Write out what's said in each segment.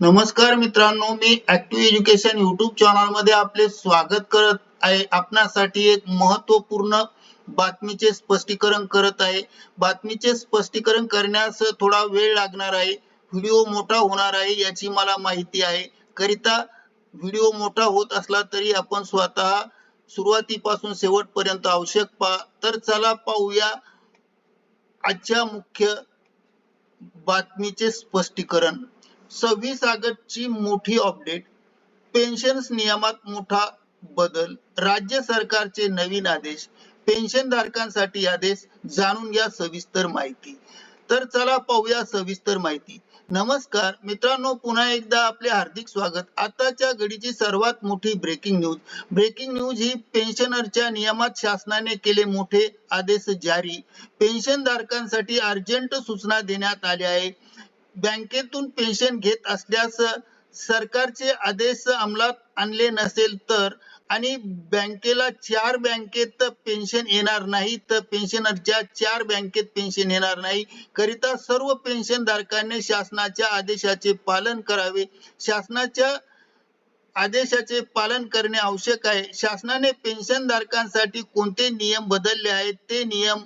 नमस्कार मित्रांनो मी ऍक्टिव्ह एज्युकेशन युट्यूब चॅनलमध्ये आपले स्वागत करत आहे. आपणासाठी एक महत्त्वपूर्ण बातमीचे स्पष्टीकरण करत आहे. बातमीचे स्पष्टीकरण करण्यास थोडा वेळ लागणार आहे. व्हिडिओ मोठा होणार आहे याची मला माहिती आहे. करिता व्हिडिओ मोठा होत असला तरी आपण स्वतः सुरुवातीपासून शेवटपर्यंत आवश्यक पहा तर चला पाहूया आजच्या मुख्य बातमीचे स्पष्टीकरण. सव्वीस ऑगस्टची मोठी अपडेट पेन्शन नियमात मोठा बदल. राज्य सरकारचे नवीन आदेश. पेन्शन धारकांसाठी आदेश जाणून घ्या सविस्तर माहिती. तर चला पाहूया सविस्तर माहिती. नमस्कार मित्रांनो पुन्हा एकदा आपले हार्दिक स्वागत. आताच्या घडीची सर्वात मोठी ब्रेकिंग न्यूज ब्रेकिंग न्यूज ही पेन्शनरच्या नियमात शासनाने केले मोठे आदेश जारी. पेन्शन धारकांसाठी अर्जंट सूचना देण्यात आली आहे. बँकेतून पेन्शन घेत असल्यास सरकारचे आदेश अंमलात आणले नसेल तर आणि बँकेला चार बँकेत पेन्शन येणार नाही तर पेन्शनरच्या चार बँकेत पेन्शन येणार नाही. करिता सर्व पेन्शन धारकांनी शासनाच्या आदेशाचे पालन करावे. शासनाच्या आदेशाचे पालन करणे आवश्यक आहे. शासनाने पेन्शन धारकांसाठी कोणते नियम बदलले आहेत? ते नियम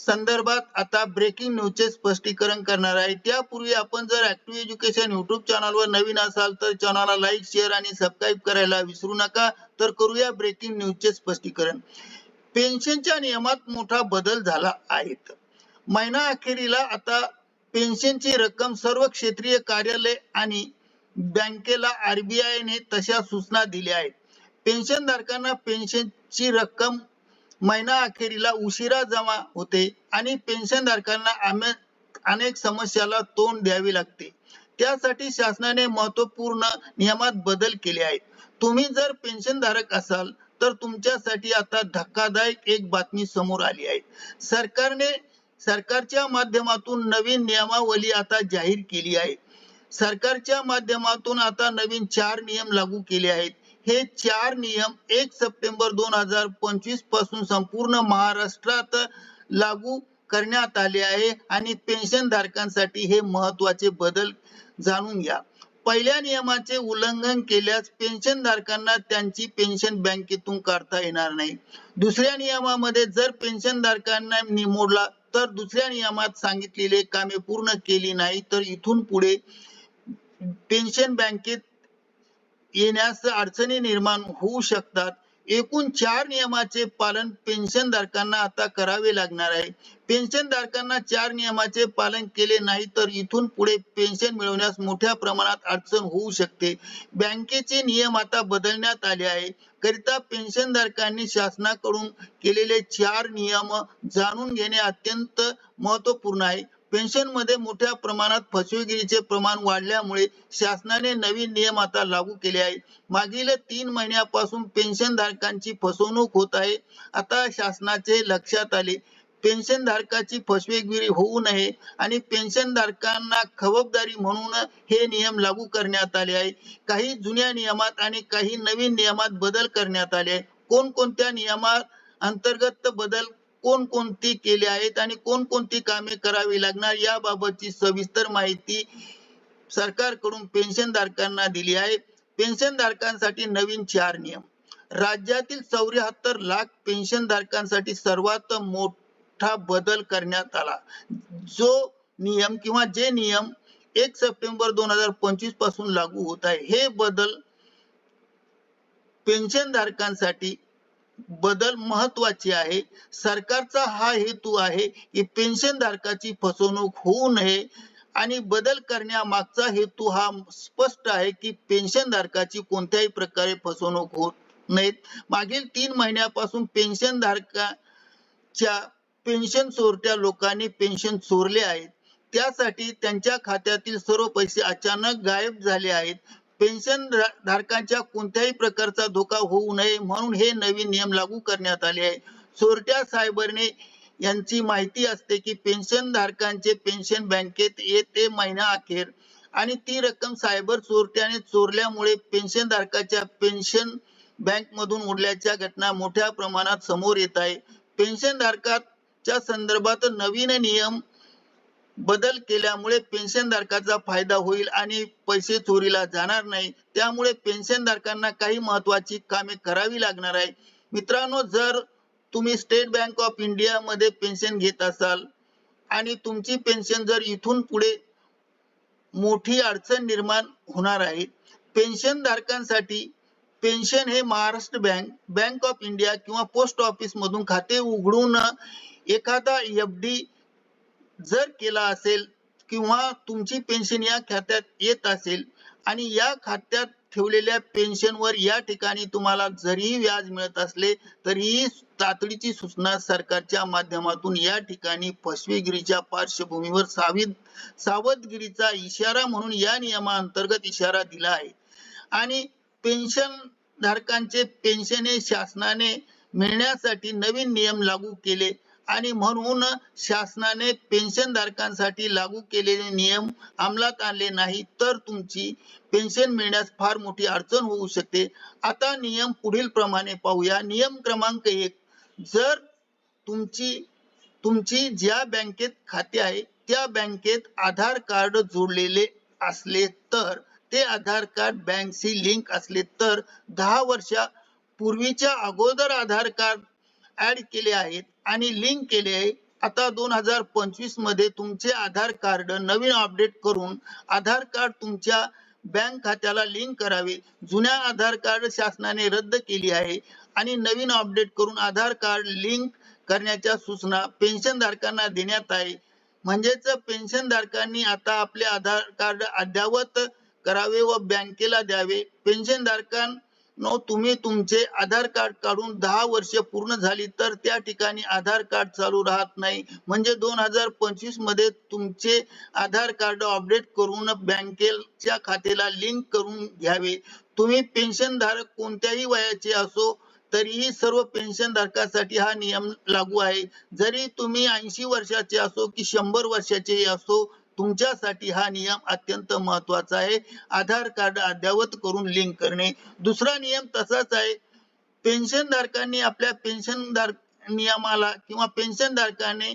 संदर्भात आता ब्रेकिंग न्यूजचे स्पष्टीकरण करणार आहे. त्यापूर्वी आपण जर ऍक्टिव्ह एज्युकेशन युट्यूब चॅनलवर नवीन असाल तर चॅनलला लाईक शेअर आणि सबस्क्राईब करायला विसरू नका. तर करूया ब्रेकिंग न्यूजचे स्पष्टीकरण. पेन्शनच्या नियमात मोठा बदल झाला आहे. महिना अखेरीला आता पेन्शनची रक्कम सर्व क्षेत्रीय कार्यालय आणि बँकेला आरबीआयने तशा सूचना दिल्या आहेत. पेन्शन धारकांना पेन्शनची रक्कम महिना अखेरीला उशिरा जमा होते आणि पेन्शन धारकांना अनेक समस्याला तोंड द्यावे लागते. त्यासाठी शासनाने महत्त्वपूर्ण नियमात बदल केले आहेत. तुम्ही जर पेन्शन धारक असाल तर तुमच्यासाठी आता धक्कादायक एक बातमी समोर आली आहे. सरकारने सरकारच्या माध्यमातून नवीन नियमावली आता जाहीर केली आहे. सरकारच्या माध्यमातून आता नवीन चार नियम लागू केले आहेत. हे चार नियम एक सप्टेंबर दोन हजार पंचवीसपासून संपूर्ण महाराष्ट्रात लागू करण्यात आले आहे. आणि पेन्शन धारकांसाठी हे महत्त्वाचे बदल जाणून घ्या. पहिल्या नियमाचे उल्लंघन केल्यास पेन्शन धारकांना त्यांची पेन्शन बँकेतून काढता येणार नाही. दुसऱ्या नियमामध्ये जर पेन्शन धारकांना निमोडला तर दुसऱ्या नियमात सांगितलेले कामे पूर्ण केली नाही तर इथून पुढे पेन्शन बँकेत येण्यास अडचणी निर्माण होऊ शकतात. एकूण चार नियमाचे पालन पेन्शन धारकांना आता करावे लागणार आहे. पेन्शन धारकांना चार नियमाचे पालन केले नाही तर इथून पुढे पेन्शन मिळवण्यास मोठ्या प्रमाणात अडचण होऊ शकते. बँकेचे नियम आता बदलण्यात आले आहे. करिता पेन्शन धारकांनी शासनाकडून केलेले चार नियम जाणून घेणे अत्यंत महत्त्वपूर्ण आहे. पेन्शनमध्ये मोठ्या प्रमाणात फसवेगिरीचे प्रमाण वाढल्यामुळे शासनाने नवीन नियम आता लागू केले आहेत. मागील तीन महिन्यापासून पेन्शन धारकांची फसवणूक होत आहे. आता शासनाचे लक्षात आले पेन्शन धारकाची फसवेगिरी होऊ नये आणि पेन्शन धारकांना खबरदारी म्हणून हे नियम लागू करण्यात आले आहे काही जुन्या नियमात आणि काही नवीन नियमात बदल करण्यात आले आहे कोणकोणत्या नियमात अंतर्गत बदल कोणकोणती केली आहेत आणि कोणकोणती कामे करावी लागणार याबाबतची सविस्तर माहिती सरकारकडून पेन्शन धारकांना दिली आहे. पेन्शन धारकांसाठी नवीन चार नियम. राज्यातील चौऱ्याहत्तर लाख पेन्शन धारकांसाठी सर्वात मोठा बदल करण्यात आला. जो नियम किंवा जे नियम एक सप्टेंबर दोन हजार पंचवीसपासून लागू होत आहे हे बदल पेन्शन धारकांसाठी बदल महत्वाची आहे. सरकारचा हा हेतू आहे की पेन्शन धारकाची फसवणूक होऊ नये आणि बदल करण्यामागचा हेतू हा स्पष्ट आहे की पेन्शन धारकाची कोणत्याही प्रकारे फसवणूक होत नाहीत. मागील तीन महिन्यापासून पेन्शन धारकाच्या पेन्शन चोरट्या लोकांनी पेन्शन चोरले आहेत. त्यासाठी त्यांच्या खात्यातील सर्व पैसे अचानक गायब झाले आहेत. पेन्शन धारकांच्या कोणत्याही प्रकारचा धोका होऊ नये म्हणून हे नवीन नियम लागू करण्यात आले आहे. चोरट्या सायबरने यांची माहिती असते की पेन्शन धारकांचे पेन्शन बँकेत येते महिना अखेर आणि ती रक्कम सायबर चोरट्याने चोरल्यामुळे पेन्शन धारकाच्या पेन्शन बँक मधून उडल्याच्या घटना मोठ्या प्रमाणात समोर येत आहे. पेन्शन धारकाच्या संदर्भात नवीन नियम बदल केल्यामुळे पेन्शनधारकाचा फायदा होईल आणि पैसे चोरीला जाणार नाही. त्यामुळे पेन्शनधारकांना काही महत्वाची कामे करावी लागणार आहे. मित्रांनो जर तुम्ही स्टेट बँक ऑफ इंडिया मध्ये पेन्शन घेत असाल आणि तुमची पेन्शन जर इथून पुढे मोठी अडचण निर्माण होणार आहे पेन्शन धारकांसाठी पेन्शन हे Maharashtra bank bank of India किंवा पोस्ट ऑफिस मधून खाते उघडून एखादा एफ डी जर केला असेल किंवा तुमची पेन्शन या खात्यात येत असेल आणि या खात्यात ठेवलेल्या पेन्शनवर या ठिकाणी तुम्हाला जरी व्याज मिळत असले तरीही तातडीची सूचना सरकारच्या माध्यमातून या ठिकाणी फसवेगिरीच्या पार्श्वभूमीवर साविध सावधगिरीचा इशारा म्हणून या नियमाअंतर्गत इशारा दिला आहे. आणि पेन्शन धारकांचे पेन्शन हे शासनाने मिळण्यासाठी नवीन नियम लागू केले. आणि म्हणून शासनाने पेन्शन धारकांसाठी लागू केलेले नियम अंमलात आणले नाही तर तुमची पेन्शन मिळण्यास फार मोठी अडचण होऊ शकते. आता नियम पुढील प्रमाणे पाहूया. नियम क्रमांक एक जर तुमची तुमची ज्या बँकेत खाते आहे त्या बँकेत आधार कार्ड जोडलेले असले तर ते आधार कार्ड बँकशी लिंक असले तर दहा वर्षा पूर्वीच्या अगोदर आधार कार्ड ऍड केले आहेत. आणि लिंक केले आहे. आता दोन हजार पंचवीसमध्ये तुमचे आधार कार्ड नवीन अपडेट करून आधार कार्ड तुमच्या बँक खात्याला लिंक करावे. जुन्या आधार कार्ड शासनाने रद्द केली आहे. आणि नवीन अपडेट करून आधार कार्ड लिंक करण्याच्या सूचना पेन्शन धारकांना देण्यात आहे. म्हणजेच पेन्शन धारकांनी आता आपले आधार कार्ड अद्ययावत करावे व बँकेला द्यावे. पेन्शन नो तुम्ही तुमचे आधार कार्ड काढून दहा वर्ष पूर्ण झाली तर त्या ठिकाणी आधार कार्ड चालू राहत नाही. म्हणजे दोन हजार पंचवीसमध्ये तुमचे आधार कार्ड अपडेट करून बँकेच्या खात्याला लिंक करून घ्यावे. तुम्ही पेन्शन धारक कोणत्याही वयाचे असो तरीही सर्व पेन्शन धारकासाठी हा नियम लागू आहे. जरी तुम्ही ऐंशी वर्षाचे असो की शंभर वर्षाचे असो तुमच्यासाठी हा नियम अत्यंत महत्त्वाचा आहे. आधार कार्ड अद्यावत करून लिंक करणे. दुसरा नियम तसाच आहे. पेन्शन धारकांनी आपल्या पेन्शन धार नियमाला किंवा पेन्शन धारकाने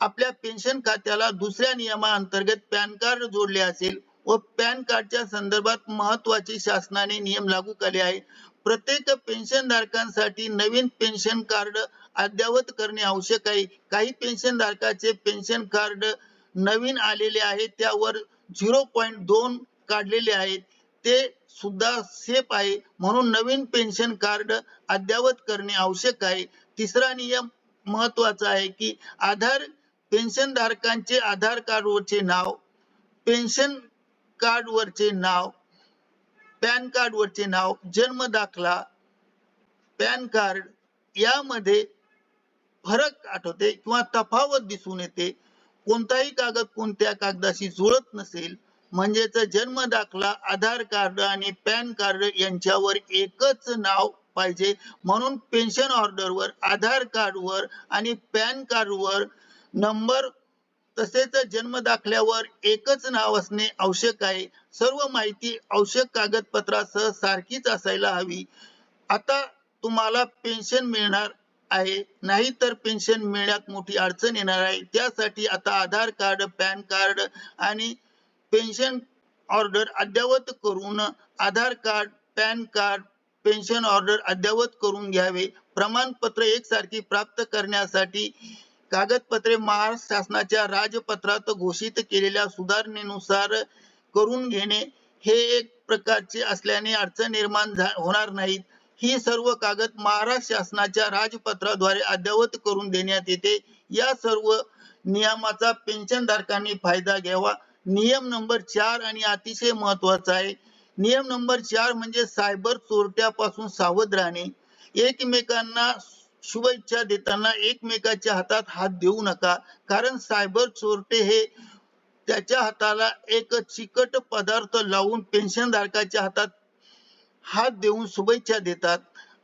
आपल्या पेन्शन खात्याला दुसऱ्या नियमाअंतर्गत पॅन कार्ड जोडले असेल व पॅन कार्डच्या संदर्भात महत्त्वाचे शासनाने नियम लागू केले आहे प्रत्येक पेन्शन धारकांसाठी नवीन पेन्शन कार्ड अद्यावत करणे आवश्यक आहे. काही पेन्शन धारकाचे पेन्शन कार्ड नवीन आलेले आहे त्यावर झिरो पॉईंट दोन काढलेले आहेत. ते सुद्धा सेफ आहे. म्हणून नवीन पेन्शन कार्ड अद्ययावत करणे आवश्यक आहे. तिसरा नियम महत्त्वाचा आहे की आधार पेन्शन धारकांचे आधार कार्डवरचे नाव पेन्शन कार्डवरचे नाव पॅन कार्डवरचे नाव जन्म दाखला पॅन कार्ड यामध्ये फरक आठवते किंवा तफावत दिसून येते. कोणताही कागद कोणत्या कागदाशी जुळत नसेल म्हणजेच जन्म दाखला आधार कार्ड आणि पॅन कार्ड यांच्यावर एकच नाव पाहिजे. म्हणून पेन्शन ऑर्डरवर आधार कार्डवर आणि पॅन कार्डवर नंबर तसेच जन्म दाखल्यावर एकच नाव असणे आवश्यक आहे. सर्व माहिती आवश्यक कागदपत्रासह सारखीच असायला हवी. आता तुम्हाला पेन्शन मिळणार आहे. नाही तर पेन्शन मिळण्यात मोठी अडचण येणार आहे. त्यासाठी आता आधार कार्ड पॅन कार्ड आणि पेन्शन ऑर्डर अद्ययावत करून Aadhaar card PAN card pension order अद्ययावत करून घ्यावे. प्रमाणपत्र एकसारखी प्राप्त करण्यासाठी कागदपत्रे महाराष्ट्र शासनाच्या राजपत्रात घोषित केलेल्या सुधारणेनुसार करून घेणे हे एक प्रकारचे असल्याने अडचण निर्माण होणार नाहीत. ही सर्व कागद महाराष्ट्र शासनाच्या राजपत्राद्वारे अद्यावत करून देण्यात येते. या सर्व नियमाचा पेन्शन धारकांनी फायदा घ्यावा. नियम नंबर चार आणि अतिशय महत्त्वाचा आहे. नियम नंबर चार म्हणजे सायबर चोरट्यापासून सावध राहणे. एकमेकांना शुभेच्छा देताना एकमेकाच्या हातात हात देऊ नका. कारण सायबर चोरटे हे त्याच्या हाताला एक चिकट पदार्थ लावून पेन्शन धारकाच्या हातात हात देऊन शुभेच्छा देतात.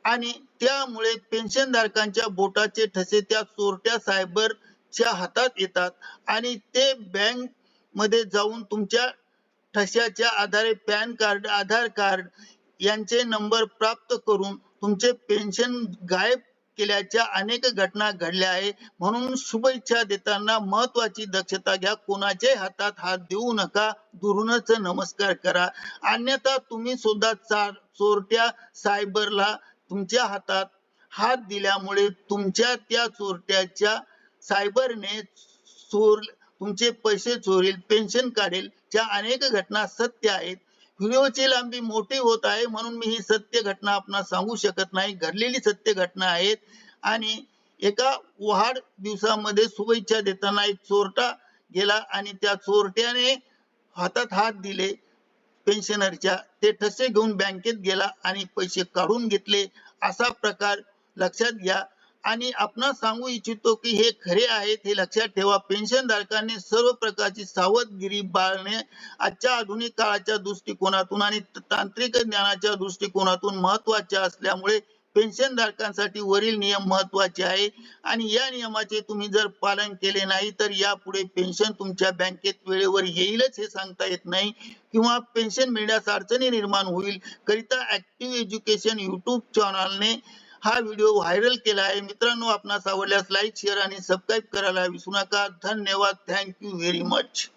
आणि त्यामुळे पेन्शन धारकांच्या बोटाचे ठसे त्या चोरट्या सायबरच्या हातात येतात. आणि ते बँकमध्ये जाऊन तुमच्या ठशाच्या आधारे पॅन कार्ड आधार कार्ड यांचे नंबर प्राप्त करून तुमचे पेन्शन गायब केल्याच्या अनेक घटना घडल्या आहे. म्हणून शुभेच्छा देताना महत्वाची दक्षता घ्या. कोणाच्याही हातात हात देऊ नका. दुरूनच नमस्कार करा. अन्यथा तुम्ही सुद्धा चा- चोरट्या सायबरला तुमच्या हातात हात दिल्यामुळे तुमच्या त्या चोरट्याच्या सायबरने चोर तुमचे पैसे चोरील पेन्शन काढेल त्या अनेक घटना सत्य आहेत. व्हिडिओची लांबी मोठी होत आहे म्हणून मी ही सत्य घटना आपणास सांगू शकत नाही. घडलेली सत्य घटना आहेत. आणि एका वहाड दिवसामध्ये शुभेच्छा देताना एक चोरटा गेला आणि त्या चोरट्याने हातात हात दिले. पेन्शनरच्या ते ठसे घेऊन बँकेत गेला आणि पैसे काढून घेतले. असा प्रकार लक्षात घ्या. आणि आपणास सांगू इच्छितो की हे खरे आहेत हे लक्षात ठेवा. पेन्शन धारकांनी सर्व प्रकारची सावधगिरी बाळणे आजच्या आधुनिक काळाच्या दृष्टिकोनातून आणि तांत्रिक ज्ञानाच्या दृष्टिकोनातून महत्त्वाच्या असल्यामुळे पेन्शन धारकांसाठी वरील नियम महत्त्वाचे आहे. आणि या नियमाचे तुम्ही जर पालन केले नाही तर यापुढे पेन्शन तुमच्या बँकेत वेळेवर येईलच हे सांगता येत नाही. किंवा पेन्शन मिळण्यास अडचणी निर्माण होईल करिता ऍक्टिव्ह एज्युकेशन युट्यूब चॅनलने हा व्हिडिओ व्हायरल केला आहे. मित्रांनो आपणास आवडल्यास लाईक शेअर आणि सबस्क्राईब करायला विसरू नका. धन्यवाद. Thank you very much